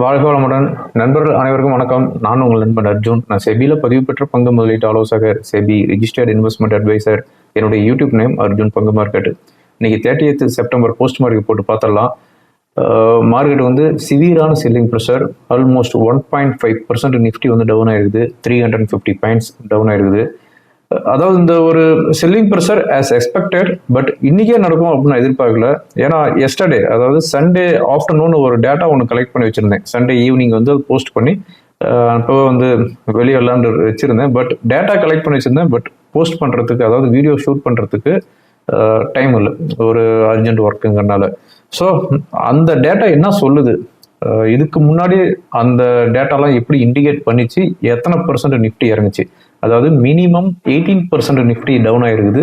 வாழ்க வளமுடன். நண்பர்கள் அனைவருக்கும் வணக்கம். நான் உங்கள் நண்பன் அர்ஜுன். நான் செபியில் பதிவு பெற்ற பங்கு முதலீட்டு ஆலோசகர் செபி ரிஜிஸ்டர்ட் இன்வெஸ்ட்மெண்ட் அட்வைசர் என்னுடைய யூடியூப் நேம் அர்ஜுன் பங்கு மார்க்கெட் இன்னைக்கு தேர்ட்டி செப்டம்பர் போஸ்ட் மார்க்கெட் போட்டு பார்த்துடலாம் மார்க்கெட் வந்து சிவியரான selling pressure almost one point five percent Nifty வந்து டவுன் ஆயிருக்குது. Three hundred fifty points down ஆயிருக்குது. அதாவது இந்த ஒரு selling pressure as expected but இன்னைக்கே நடக்கும் அப்படின்னு நான் எதிர்பார்க்கல. ஏன்னா எஸ்டர்டே அதாவது சண்டே ஆஃப்டர்நூன் ஒரு டேட்டா ஒன்று கலெக்ட் பண்ணி வச்சுருந்தேன். சண்டே ஈவினிங் வந்து போஸ்ட் பண்ணி இப்போ வந்து வெளியே விளாண்டு வச்சுருந்தேன். பட் டேட்டா கலெக்ட் பண்ணி வச்சிருந்தேன் பட் போஸ்ட் பண்ணுறதுக்கு அதாவது வீடியோ ஷூட் பண்ணுறதுக்கு டைம் இல்லை. ஒரு அர்ஜென்ட் ஒர்க்குங்கிறனால ஸோ அந்த டேட்டா என்ன சொல்லுது? இதுக்கு முன்னாடி அந்த டேட்டாலாம் எப்படி இண்டிகேட் பண்ணிச்சு? எத்தனை பர்சன்ட் நிஃப்டி இறங்குச்சு? அதாவது minimum eighteen percent Nifty down ஆயிருக்குது.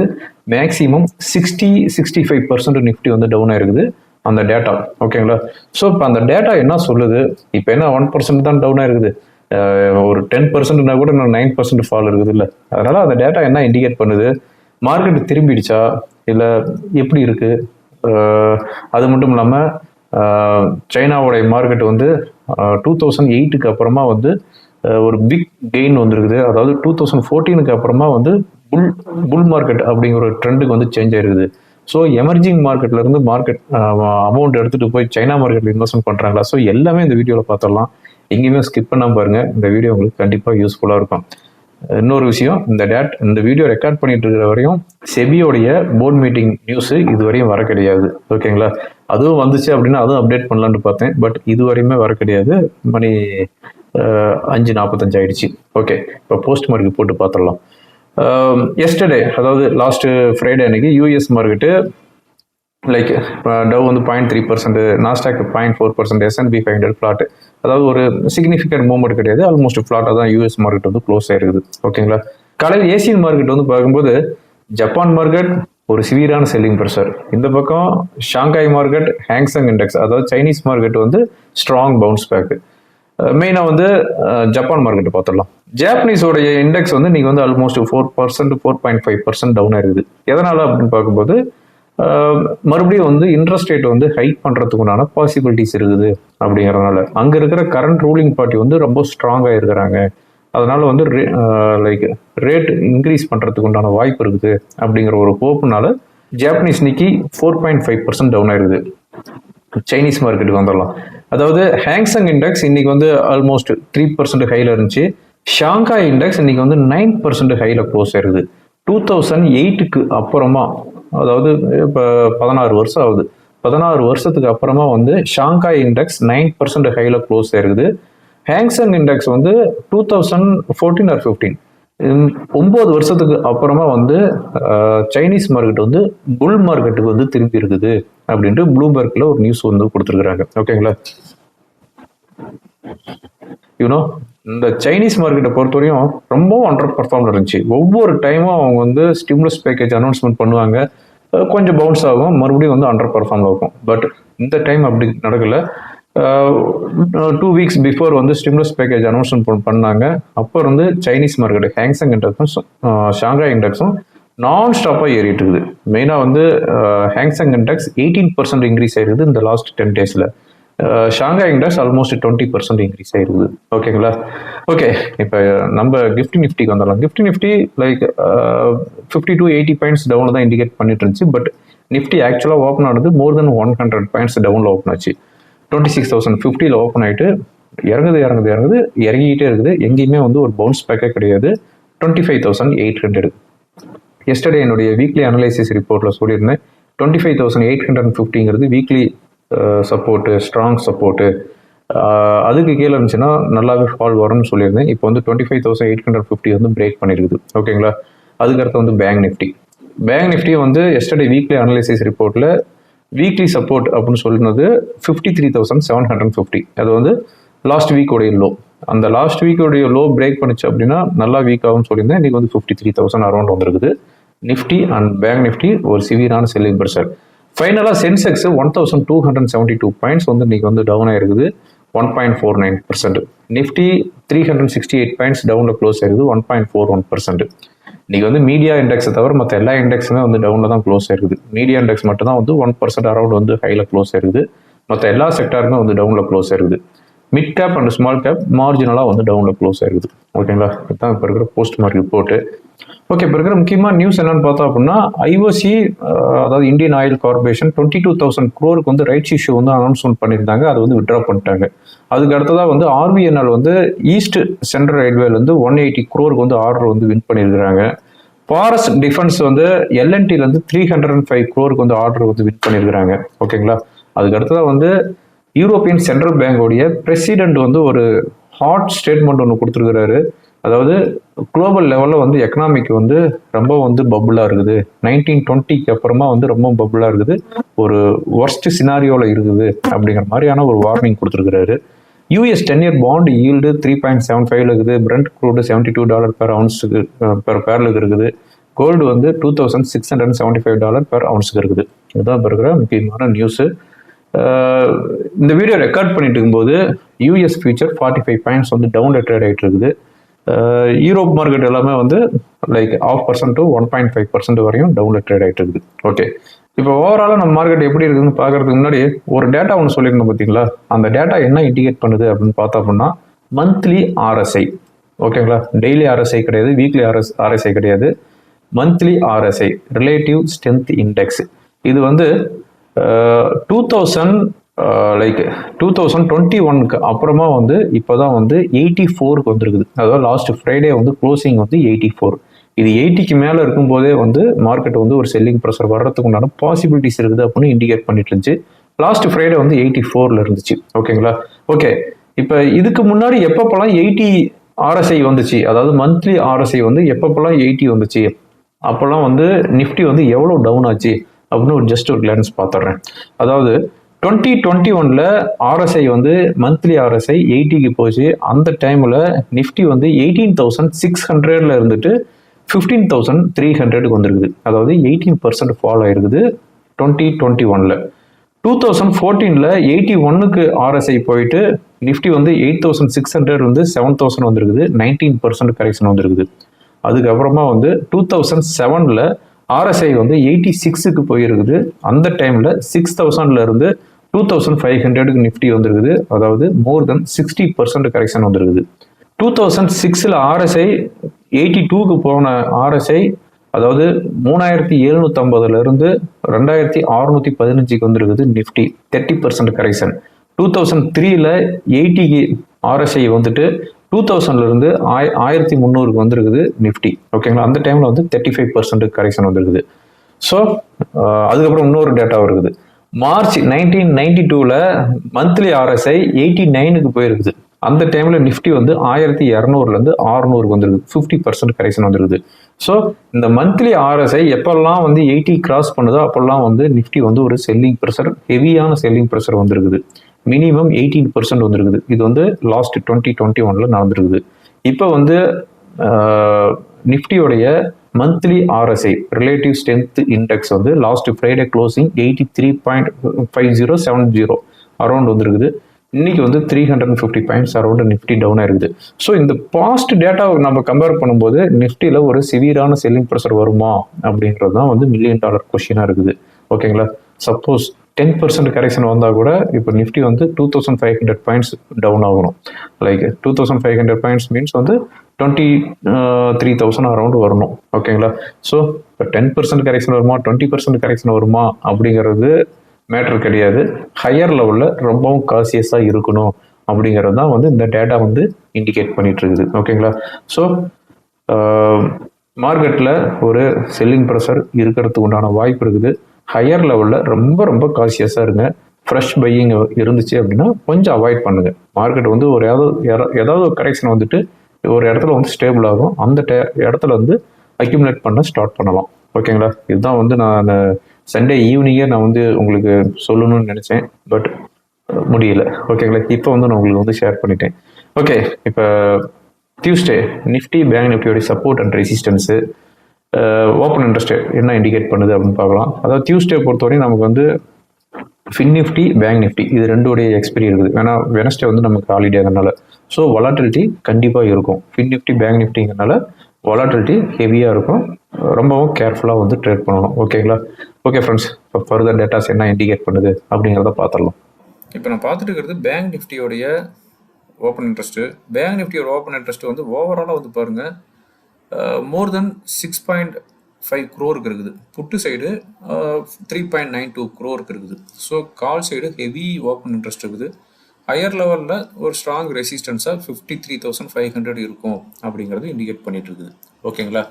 Maximum sixty sixty five percent Nifty வந்து டவுன் ஆயிருக்குது அந்த டேட்டா ஓகேங்களா ஸோ இப்போ அந்த டேட்டா என்ன சொல்லுது? இப்போ என்ன ஒன் பர்சன்ட் தான் டவுன் ஆயிருக்குது? ஒரு டென் பர்சன்ட்னா கூட நான் நைன் பர்சன்ட் ஃபால் இருக்குது இல்லை. அதனால் அந்த டேட்டா என்ன இண்டிகேட் பண்ணுது? மார்க்கெட் திரும்பிடுச்சா? இல்லை எப்படி இருக்குது அது மட்டும் இல்லாமல் சைனாவுடைய மார்க்கெட் வந்து டூ தௌசண்ட் எயிட்டுக்கு அப்புறமா வந்து ஒரு பிக் கெயின் வந்திருக்குது. அதாவது டூ தௌசண்ட் ஃபோர்டீனுக்கு அப்புறமா வந்து புல் புல் மார்க்கெட் அப்படிங்கிற ஒரு ட்ரெண்டுக்கு வந்து சேஞ்ச் ஆயிருக்குது. ஸோ எமர்ஜிங் மார்க்கெட்ல இருந்து மார்க்கெட் அமௌண்ட் எடுத்துட்டு போய் சைனா மார்க்கெட்ல இன்வெஸ்ட்மெண்ட் பண்றாங்களா? ஸோ எல்லாமே இந்த வீடியோவில் பார்த்துடலாம் எங்கேயுமே ஸ்கிப் பண்ணாம பாருங்க. இந்த வீடியோ உங்களுக்கு கண்டிப்பாக யூஸ்ஃபுல்லாக இருக்கும். இன்னொரு விஷயம் இந்த டேட் இந்த வீடியோ ரெக்கார்ட் பண்ணிட்டு இருக்கிற வரையும் செபியோடைய போர்ட் மீட்டிங் நியூஸ் இது வரையும் வர கிடையாது. ஓகேங்களா அதுவும் வந்துச்சு அப்படின்னா அதுவும் அப்டேட் பண்ணலான்னு பார்த்தேன். பட் இது வரையுமே வர கிடையாது. மணி அஞ்சு நாற்பத்தஞ்சு ஆயிடுச்சு. ஓகே இப்போ போஸ்ட் மார்க்கெட் போட்டு பார்த்துடலாம் எஸ்டர்டே அதாவது லாஸ்ட்டு ஃப்ரைடே அன்னைக்கு யூஎஸ் மார்க்கெட்டு லைக் டவ் வந்து point three percent Nasdaq point four percent S and P five hundred flat அதாவது ஒரு சிக்னிஃபிகண்ட் மூவ்மெண்ட் கிடையாது. ஆல்மோஸ்ட் ஃப்ளாட்டாக தான் யூஎஸ் மார்க்கெட் வந்து க்ளோஸ் ஆயிருக்குது. ஓகேங்களா கடையில் ஏசியன் மார்க்கெட் வந்து பார்க்கும்போது ஜப்பான் மார்க்கெட் ஒரு சிவியரான செல்லிங் ப்ரெஷர் இந்த பக்கம் Shanghai market Hang Seng index அதாவது சைனீஸ் மார்க்கெட் வந்து ஸ்ட்ராங் பவுன்ஸ் பேக்கு மெயினாக வந்து ஜப்பான் மார்க்கெட்டை பார்த்துடலாம். ஜாப்பனீஸோடைய இண்டெக்ஸ் வந்து நீங்கள் வந்து almost four percent four point five percent down ஆயிருக்குது. எதனால் அப்படின்னு பார்க்கும்போது மறுபடியும் வந்து இன்ட்ரெஸ்ட் ரேட் வந்து ஹைக் பண்ணுறதுக்குண்டான பாசிபிலிட்டிஸ் இருக்குது அப்படிங்கிறதுனால. அங்கே இருக்கிற கரண்ட் ரூலிங் பார்ட்டி வந்து ரொம்ப ஸ்ட்ராங்காக இருக்கிறாங்க. அதனால வந்து லைக் ரேட் இன்க்ரீஸ் பண்ணுறதுக்கு உண்டான வாய்ப்பு இருக்குது அப்படிங்கிற ஒரு போப்புனால Japanese Nikkei four point five percent down ஆயிருக்குது. சைனீஸ் மார்க்கெட்டுக்கு வந்துடலாம். அதாவது ஹேங்ஸங் இண்டெக்ஸ் இன்னைக்கு வந்து ஆல்மோஸ்ட் த்ரீ பர்சன்ட் ஹையில் இருந்துச்சு. ஷாங்காய் இண்டெக்ஸ் இன்னைக்கு வந்து நைன் பர்சன்ட் ஹையில் க்ளோஸ் ஆயிருக்குது. டூ தௌசண்ட் எயிட்டுக்கு அப்புறமா அதாவது இப்போ பதினாறு வருஷம் ஆகுது. பதினாறு வருஷத்துக்கு அப்புறமா வந்து ஷாங்காய் இண்டெக்ஸ் நைன் பர்சன்ட் ஹையில் க்ளோஸ் ஆயிருக்குது. ஹேங்ஸங் இண்டெக்ஸ் வந்து two thousand fourteen or fifteen ஒம்பது வருஷத்துக்கு அப்புறமா வந்து சைனீஸ் மார்க்கெட் வந்து புல் மார்க்கெட்டுக்கு வந்து திரும்பி இருக்குது அப்படின்ட்டு ப்ளூபெர்க்ல ஒரு நியூஸ் வந்து கொடுத்துருக்குறாங்க. ஓகேங்களா யூனோ இந்த சைனீஸ் மார்க்கெட்டை பொறுத்தவரையும் ரொம்பவும் அண்டர் பர்ஃபார்ம் இருந்துச்சு. ஒவ்வொரு டைமும் அவங்க வந்து ஸ்டிமுலஸ் பேக்கேஜ் அனௌன்ஸ்மெண்ட் பண்ணுவாங்க. கொஞ்சம் பவுன்ஸ் ஆகும். மறுபடியும் வந்து அண்டர் பர்ஃபார்ம் ஆகும் பட் இந்த டைம் அப்படி நடக்கல. டூ வீக்ஸ் பிஃபோர் வந்து ஸ்டிம்லஸ் பேக்கேஜ் அனௌன்ஸ்மெண்ட் பண்ணாங்க. அப்போ வந்து சைனீஸ் மார்க்கெட் ஹேங்ஸங் இண்டெக்ஸும் ஷாங்காய் இண்டெக்ஸும் நான் ஸ்டாப்பாக ஏறிட்டு இருக்குது. மெயினாக வந்து Hang Seng index eighteen percent increase ஆயிருக்குது இந்த லாஸ்ட் டென் டேஸில் Shanghai index almost twenty percent increase ஆயிருக்குது. ஓகேங்களா ஓகே இப்போ நம்ம கிஃப்டி நிஃப்டிக்கு வந்துடலாம். GIFT Nifty like fifty to eighty points டவுனில் தான் இண்டிகேட் பண்ணிட்டு இருந்துச்சு. பட் நிஃப்டி ஆக்சுவலாக ஓப்பன் ஆனது more than one hundred points டவுனில் ஓப்பன் ஆச்சு. டுவெண்ட்டி சிக்ஸ் தௌசண்ட் ஃபிஃப்டியில் ஓப்பன் ஆகிட்டு இறங்குது இறங்குது இறங்குது இறங்கிக்கிட்டே இருக்குது. எங்கேயுமே வந்து ஒரு பவுன்ஸ் பேக்கே கிடையாது. Twenty five thousand eight hundred yesterday என்னுடைய வீக்லி அனலைசிஸ் ரிப்போர்ட்டில் சொல்லியிருந்தேன். Twenty five thousand eight hundred ஃபிஃப்டிங்கிறது weekly support strong support அதுக்கு கீழே இருந்துச்சுன்னா நல்லாவே ஃபால் வரும்னு சொல்லியிருந்தேன். இப்போ வந்து twenty five thousand eight hundred fifty வந்து பிரேக் பண்ணியிருக்குது ஓகேங்களா அதுக்கடுத்து வந்து பேங்க் நிஃப்டி பேங்க் நிஃப்டி வந்து எஸ்டர்டே வீக்லி அனலைசிஸ் ரிப்போர்ட்டில் வீக்லி சப்போர்ட் அப்படின்னு சொல்லினது fifty three thousand seven hundred fifty அது வந்து லாஸ்ட் வீக்கோடைய லோ அந்த லாஸ்ட் வீக்கோடைய லோ பிரேக் பண்ணிச்சு அப்படின்னா நல்லா வீக் ஆகும்னு சொல்லியிருந்தேன். இன்னைக்கு வந்து ஃபிஃப்டி த்ரீ தௌசண்ட் அரௌண்ட் வந்திருக்குது. நிஃப்டி அண்ட் பேங்க் நிஃப்டி ஒரு சிவியரான செல்லிங் ப்ரெஷர் ஃபைனலாக Sensex one thousand two hundred seventy two points வந்து இன்றைக்கி வந்து டவுன் ஆயிருக்குது. One point four nine percent Nifty three hundred sixty eight points டவுனில் க்ளோஸ் ஆயிருக்குது. One point four one percent இன்னைக்கு வந்து மீடியா இண்டெக்ஸை தவிர மற்ற எல்லா இண்டெக்ஸுமே வந்து டவுனில் தான் க்ளோஸ் ஆயிருக்குது. மீடியா இண்டெக்ஸ் மட்டும் தான் வந்து ஒன் பர்சன்ட் அரௌண்ட் வந்து ஹையில் க்ளோஸ் ஆயிருக்குது. மற்ற எல்லா செக்டாருமே வந்து டவுனில் க்ளோஸ் ஆயிருக்குது. Mid cap and small cap மார்ஜினலாக வந்து டவுனில் க்ளோஸ் ஆயிருக்குது. ஓகேங்களா இதுதான் இப்போ இருக்கிற போஸ்ட் மார்க் ரிப்போர்ட்டு ஓகே இப்போ இருக்கிற முக்கியமாக நியூஸ் என்னன்னு பார்த்தோம் அப்படின்னா ஐஓசி அதாவது Indian Oil Corporation twenty two thousand க்ரோருக்கு வந்து ரைட்ஸ் இஷ்யூ வந்து அனௌன்ஸ்மெண்ட் பண்ணியிருந்தாங்க. அது வந்து விட்ரா பண்ணிட்டாங்க. அதுக்கு அடுத்ததாக வந்து ஆர்பிஎன்எல் வந்து ஈஸ்ட் சென்ட்ரல் ரயில்வேலேருந்து ஒன் எயிட்டி க்ரோருக்கு வந்து ஆர்டர் வந்து வின் பண்ணியிருக்கிறாங்க. ஃபாரஸ்ட் டிஃபென்ஸ் வந்து எல்என்டிலேருந்து த்ரீ ஹண்ட்ரட் அண்ட் ஃபைவ் க்ரோருக்கு வந்து ஆர்டர் வந்து வின் பண்ணியிருக்கிறாங்க. ஓகேங்களா அதுக்கு அடுத்ததாக வந்து யூரோப்பியன் சென்ட்ரல் பேங்கோடைய பிரசிடென்ட் வந்து ஒரு ஹாட் ஸ்டேட்மெண்ட் ஒன்று கொடுத்துருக்கிறாரு. அதாவது குளோபல் லெவலில் வந்து எக்கனாமிக் வந்து ரொம்ப வந்து பபுளாக இருக்குது. நைன்டீன் டுவெண்ட்டிக்கு அப்புறமா வந்து ரொம்ப பபுளாக இருக்குது. ஒரு ஒர்ஸ்ட் சினாரியோவில் இருக்குது அப்படிங்கிற மாதிரியான ஒரு வார்னிங் கொடுத்துருக்கிறாரு. US ten year bond yield three point seven ஃபைவ்ல இருக்குது. Brent crude seventy two dollar per அவுன்ஸுக்கு per பேரலுக்கு இருக்குது. கோல்டு வந்து two thousand six hundred seventy five dollar per அவுன்ஸுக்கு இருக்குது. இதுதான் இருக்கிற முக்கியமான நியூஸு இந்த வீடியோ ரெக்கார்ட் பண்ணிட்டு இருக்கும்போது US future forty five points வந்து டவுன் ட்ரேட் ஆகிட்டு இருக்குது யூரோப் மார்க்கெட் எல்லாமே வந்து like half percent to one point five percent வரையும் டவுன்ல ட்ரேட் ஆகிட்டு இருக்குது ஓகே இப்போ ஓவராலாக நம்ம மார்க்கெட் எப்படி இருக்குதுன்னு பார்க்கறதுக்கு முன்னாடி ஒரு டேட்டா ஒன்று சொல்லியிருந்தோம் பார்த்தீங்களா? அந்த டேட்டா என்ன இண்டிகேட் பண்ணுது அப்படின்னு பார்த்தோம் அப்படின்னா மந்த்லி ஆர்எஸ்ஐ ஓகேங்களா டெய்லி ஆர்எஸ்ஐ கிடையாது வீக்லி ஆர்எஸ் ஆர்எஸ்ஐ கிடையாது. Monthly RSI relative strength index இது வந்து two thousand like two thousand twenty ஒனுக்கு அப்புறமா வந்து இப்போ தான் வந்து எயிட்டி ஃபோருக்கு வந்துருக்குது. அதாவது லாஸ்ட் ஃப்ரைடே வந்து க்ளோசிங் வந்து எயிட்டி ஃபோர் இது எயிட்டிக்கு மேலே இருக்கும்போதே வந்து மார்க்கெட் வந்து ஒரு செல்லிங் ப்ரெஷர் வர்றதுக்கு உண்டான பாசிபிலிட்டிஸ் இருக்குது அப்படின்னு இண்டிகேட் பண்ணிட்டு இருந்துச்சு. லாஸ்ட் ஃப்ரைடே வந்து எயிட்டி ஃபோரில் இருந்துச்சு. ஓகேங்களா? ஓகே. இப்போ இதுக்கு முன்னாடி எப்பப்போலாம் எயிட்டி ஆர்எஸ்ஐ வந்துச்சு? அதாவது மந்த்லி ஆர்எஸ்ஐ வந்து எப்பப்போலாம் எயிட்டி வந்துச்சு? அப்போல்லாம் வந்து நிஃப்டி வந்து எவ்வளோ டவுன் ஆச்சு? அப்படின்னு ஒரு ஜஸ்ட் ஒரு கிளான்ஸ் பார்த்துட்றேன் அதாவது டுவெண்ட்டி டுவெண்ட்டி ஒனில் ஆர்எஸ்ஐ வந்து மந்த்லி ஆர்எஸ்ஐ எயிட்டிக்கு போச்சு. அந்த டைமில் நிஃப்டி வந்து எயிட்டீன் தௌசண்ட் சிக்ஸ் ஹண்ட்ரடில் இருந்துட்டு ஃபிஃப்டீன் தௌசண்ட் த்ரீ ஹண்ட்ரடுக்கு வந்திருக்குது. அதாவது எயிட்டீன் பர்சன்ட் ஃபாலோ ஆயிருக்குது டுவெண்ட்டி டுவெண்ட்டி ஒனில் டூ தௌசண்ட் ஃபோர்டீனில் எயிட்டி ஒன்னுக்கு ஆர்எஸ்ஐ போயிட்டு நிஃப்டி வந்து எயிட் தௌசண்ட் சிக்ஸ் ஹண்ட்ரட் வந்து செவன் தௌசண்ட் வந்திருக்குது. நைன்டீன் பர்சன்ட் கரெக்ஷன் வந்திருக்குது. அதுக்கப்புறமா வந்து டூ தௌசண்ட் செவனில் ஆர்எஸ்ஐ வந்து எயிட்டி சிக்ஸுக்கு போயிருக்குது. அந்த டைமில் சிக்ஸ் தௌசண்ட்லேருந்து டூ தௌசண்ட் ஃபைவ் ஹண்ட்ரடுக்கு நிஃப்டி வந்திருக்குது. அதாவது more than sixty percent correction வந்திருக்குது. டூ தௌசண்ட் சிக்ஸில் ஆர்எஸ்ஐ எயிட்டி டூக்கு போன ஆர்எஸ்ஐ அதாவது மூணாயிரத்தி எழுநூற்றம்பதுலேருந்து ரெண்டாயிரத்தி அறுநூத்தி பதினஞ்சுக்கு வந்திருக்குது Nifty thirty percent correction two thousand த்ரீல எயிட்டிக்கு ஆர்எஸ்ஐ வந்துட்டு டூ தௌசண்ட்லேருந்து ஆய் ஆயிரத்தி முந்நூறுக்கு வந்திருக்குது நிஃப்டி ஓகேங்களா அந்த டைமில் வந்து தேர்ட்டி ஃபைவ் பர்சன்ட் கரெக்ஷன் வந்திருக்குது ஸோ அதுக்கப்புறம் இன்னொரு டேட்டா இருக்குது மார்ச் நைன்டீன் நைன்டி டூவில் மந்த்லி ஆர்எஸ்ஐ எயிட்டி நைனுக்கு போயிருக்குது. அந்த டைமில் நிஃப்டி வந்து ஆயிரத்தி இரநூறுலேருந்து ஆறுநூறுக்கு வந்துருக்குது. ஃபிஃப்டி பர்சன்ட் கரெக்ஷன் வந்துருக்குது. ஸோ இந்த மந்த்லி ஆர்எஸ்ஐ எப்பெல்லாம் வந்து எயிட்டி கிராஸ் பண்ணுதோ அப்போல்லாம் வந்து நிஃப்டி வந்து ஒரு செல்லிங் ப்ரெஷர் ஹெவியான செல்லிங் ப்ரெஷர் வந்துருக்குது. மினிமம் எயிட்டீன் பர்சன்ட் வந்துருக்குது. இது வந்து லாஸ்ட் டுவெண்ட்டி டுவெண்ட்டி ஒனில் நடந்துருக்குது. இப்போ வந்து நிஃப்டியோடைய monthly RSI relative strength index வந்து last Friday closing eighty three point five zero seven zero around வந்துருக்குது. இன்னைக்கு வந்து three hundred and fifty points around Nifty down ஆயிருக்குது. ஸோ இந்த பாஸ்ட் டேட்டாவை நம்ம கம்பேர் பண்ணும்போது நிஃப்டியில் ஒரு சிவியரான செல்லிங் ப்ரெஷர் வருமா? அப்படின்றது தான் வந்து மில்லியன் டாலர் கொஷினாக இருக்குது. ஓகேங்களா சப்போஸ் டென் பர்சன்ட் கரெக்ஷன் வந்தால் கூட இப்போ நிஃப்டி வந்து two thousand five hundred points down ஆகணும். Like two thousand five hundred points means வந்து டுவெண்ட்டி த்ரீ தௌசண்ட் அரௌண்ட் வரணும் ஓகேங்களா ஸோ இப்போ டென் பர்சன்ட் கரெக்ஷன் வருமா? டுவெண்ட்டி பர்சன்ட் கரெக்ஷன் வருமா? அப்படிங்கிறது மேட்ரு கிடையாது. ஹையர் லெவலில் ரொம்பவும் காசியஸாக இருக்கணும். அப்படிங்கிறது தான் வந்து இந்த டேட்டா வந்து இண்டிகேட் பண்ணிட்டு இருக்குது. ஓகேங்களா ஸோ மார்க்கெட்டில் ஒரு செல்லிங் ப்ரெஷர் இருக்கிறதுக்கு உண்டான வாய்ப்பு இருக்குது. ஹையர் லெவலில் ரொம்ப ரொம்ப காசியஸாக இருங்க. ஃப்ரெஷ் பையிங் இருந்துச்சு அப்படின்னா கொஞ்சம் அவாய்ட் பண்ணுங்கள் மார்க்கெட் வந்து ஒரு ஏதாவது ஏதாவது ஒரு கரெக்ஷன் வந்துட்டு ஒரு இடத்துல வந்து ஸ்டேபிள் ஆகும். அந்த டே- இடத்துல வந்து அக்யூமுலேட் பண்ண ஸ்டார்ட் பண்ணலாம். ஓகேங்களா இதுதான் வந்து நான் சண்டே ஈவினிங்கே நான் வந்து உங்களுக்கு சொல்லணும்னு நினச்சேன். பட் முடியல. ஓகேங்களா இப்போ வந்து நான் உங்களுக்கு வந்து ஷேர் பண்ணிட்டேன். ஓகே இப்போ Tuesday Nifty bank நிஃப்டியோடைய support and resistance open interest என்ன இண்டிகேட் பண்ணுது அப்படின்னு பார்க்கலாம். அதாவது டியூஸ்டே பொறுத்தவரையும் நமக்கு வந்து ஃபின் நிஃப்டி பேங்க் நிஃப்டி இது ரெண்டுடைய எக்ஸ்பீரி இருக்குது. ஏன்னா வெனஸ்டே வந்து நமக்கு ஹாலிடே அதனால. ஸோ வலாட்டிலிட்டி கண்டிப்பாக இருக்கும். ஃபின் நிஃப்டி பேங்க் நிஃப்டிங்கிறனால வலாட்டிலிட்டி ஹெவியாக இருக்கும். ரொம்பவும் கேர்ஃபுல்லாக வந்து ட்ரேட் பண்ணணும். ஓகேங்களா ஓகே ஃப்ரெண்ட்ஸ் இப்போ ஃபர்தர் டேட்டாஸ் என்ன இண்டிகேட் பண்ணுது அப்படிங்கிறத பார்த்துடலாம். இப்போ நான் பார்த்துட்டு இருக்கிறது பேங்க் நிஃப்டியோடைய ஓப்பன் இன்ட்ரெஸ்ட்டு பேங்க் நிஃப்டியோட ஓப்பன் இன்ட்ரெஸ்ட் வந்து ஓவராலாக வந்து பாருங்கள் more than six point five க்ரோருக்கு இருக்குது. Put side three point nine two க்ரோருக்கு இருக்குது. So call side heavy open interest இருக்குது. ஹையர் லெவலில் ஒரு strong ரெசிஸ்டன்ஸாக fifty three thousand five hundred இருக்கும் அப்படிங்கிறது இண்டிகேட் பண்ணிட்டு இருக்குது. ஓகேங்களா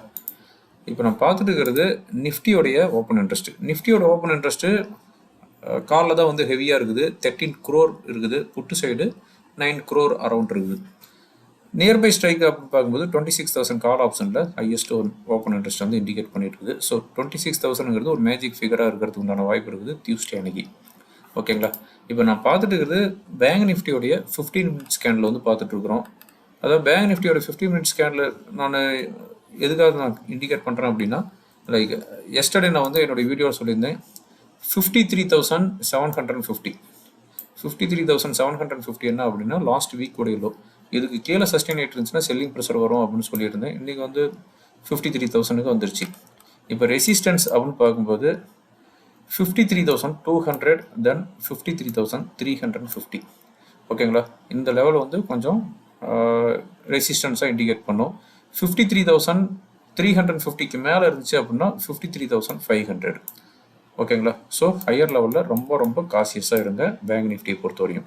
இப்போ நான் பார்த்துட்டு இருக்கிறது நிஃப்டியோடைய ஓப்பன் இன்ட்ரெஸ்ட் நிஃப்டியோட ஓப்பன் இன்ட்ரெஸ்ட்டு காலில் தான் வந்து ஹெவியாக இருக்குது. தேர்ட்டீன் க்ரோர் இருக்குது. Put side nine crore around இருக்குது. நியர்பை ஸ்ட்ரைக் அப்படின்னு பார்க்கும்போது டுவெண்ட்டி சிக்ஸ் தௌசண்ட் கால் ஆப்ஷனில் ஹையஸ்ட் ஒரு ஓப்பன் இன்ட்ரெஸ்ட் வந்து இண்டிகேட் பண்ணிட்டு இருக்குது. ஸோ டுவெண்ட்டி சிக்ஸ் தௌசண்ட்ங்கிறது ஒரு மேஜிக் ஃபிகராக இருக்கிறதுக்கு உண்டான வாய்ப்பு இருக்குது டியூஸ்டே அன்னைக்கு. ஓகேங்களா இப்போ நான் பார்த்துட்டு இருக்கிறது பேங்க் நிஃப்டியோடைய ஃபிஃப்டீன் மினிட் ஸ்கேனில் வந்து பார்த்துட்டு இருக்கிறோம். அதாவது பேங்க் நிஃப்டியோட ஃபிஃப்டீன் மினிட்ஸ் ஸ்கேனில் நான் எதுக்காக நான் இண்டிகேட் பண்ணுறேன் அப்படின்னா லைக் எஸ்டர்டே நான் வந்து என்னோட வீடியோ சொல்லியிருந்தேன். Fifty three thousand seven hundred fifty fifty three thousand seven hundred fifty என்ன அப்படின்னா லாஸ்ட் வீக் உடைய லோ இதுக்கு கீழே சஸ்டெயின் ஆகிட்டு இருந்துச்சுன்னா செல்லிங் ப்ரெஷர் வரும் அப்படின்னு சொல்லியிருந்தேன். இன்றைக்கி வந்து ஃபிஃப்டி த்ரீ தௌசண்ட்க்கு வந்துருச்சு. இப்போ ரெசிஸ்டன்ஸ் அப்படின்னு பார்க்கும்போது fifty three thousand two hundred then fifty three thousand three hundred fifty ஓகேங்களா? இந்த லெவல் வந்து கொஞ்சம் ரெசிஸ்டன்ஸாக இண்டிகேட் பண்ணும். Fifty three thousand three hundred ஃபிஃப்டிக்கு மேலே இருந்துச்சு அப்படின்னா fifty three thousand five hundred ஓகேங்களா ஸோ ஹையர் லெவலில் ரொம்ப ரொம்ப காசியஸாக இருங்க. பேங்க் நிஃப்டியை பொறுத்த வரையும்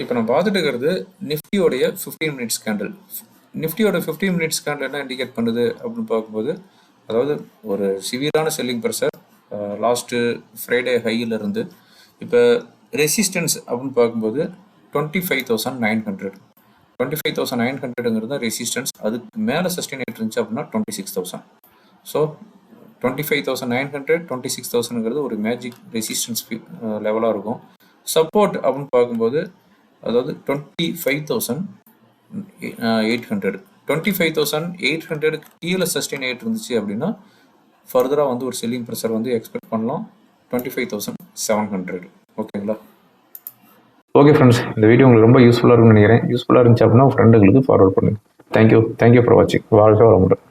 இப்போ நான் பார்த்துட்டு இருக்கிறது நிஃப்டியோடைய ஃபிஃப்டீன் மினிட்ஸ் கேண்டில் நிஃப்டியோட ஃபிஃப்டீன் மினிட்ஸ் கேண்டில் என்ன இண்டிகேட் பண்ணுது அப்படின்னு பார்க்கும்போது அதாவது ஒரு சிவியரான செல்லிங் ப்ரெஷர் லாஸ்ட்டு ஃப்ரைடே ஹையிலிருந்து இப்போ ரெசிஸ்டன்ஸ் அப்படின்னு பார்க்கும்போது twenty five thousand nine hundred twenty five thousand nine ஹண்ட்ரடுங்கிறது தான் ரெசிஸ்டன்ஸ் அதுக்கு மேலே சஸ்டெயின் ஆகிட்டு இருந்துச்சு அப்படின்னா twenty six thousand so twenty five thousand nine hundred twenty six தௌசண்ட்ங்கிறது ஒரு மேஜிக் ரெசிஸ்டன்ஸ் லெவலாக இருக்கும். சப்போர்ட் அப்படின்னு பார்க்கும்போது அதாவது twenty five thousand eight hundred twenty five thousand eight ஹண்ட்ரடுக்கு கீழே சஸ்டெயின் ஆகிட்டு இருந்துச்சு அப்படின்னா ஃபர்தராக வந்து ஒரு செல்லிங் ப்ரெஷர் வந்து எக்ஸ்பெக்ட் பண்ணலாம். Twenty five thousand seven hundred ஓகேங்களா? ஓகே ஃப்ரெண்ட்ஸ் இந்த வீடியோ உங்களுக்கு ரொம்ப யூஸ்ஃபுல்லாக இருக்கும்னு நினைக்கிறேன். யூஸ்ஃபுல்லாக இருந்துச்சு அப்படின்னா உங்கள் ஃப்ரெண்டுங்களுக்கு ஃபார்வர்ட் பண்ணுங்கள் thank you thank you for வாட்சிங் வாழ்க்கை வளமுடன்.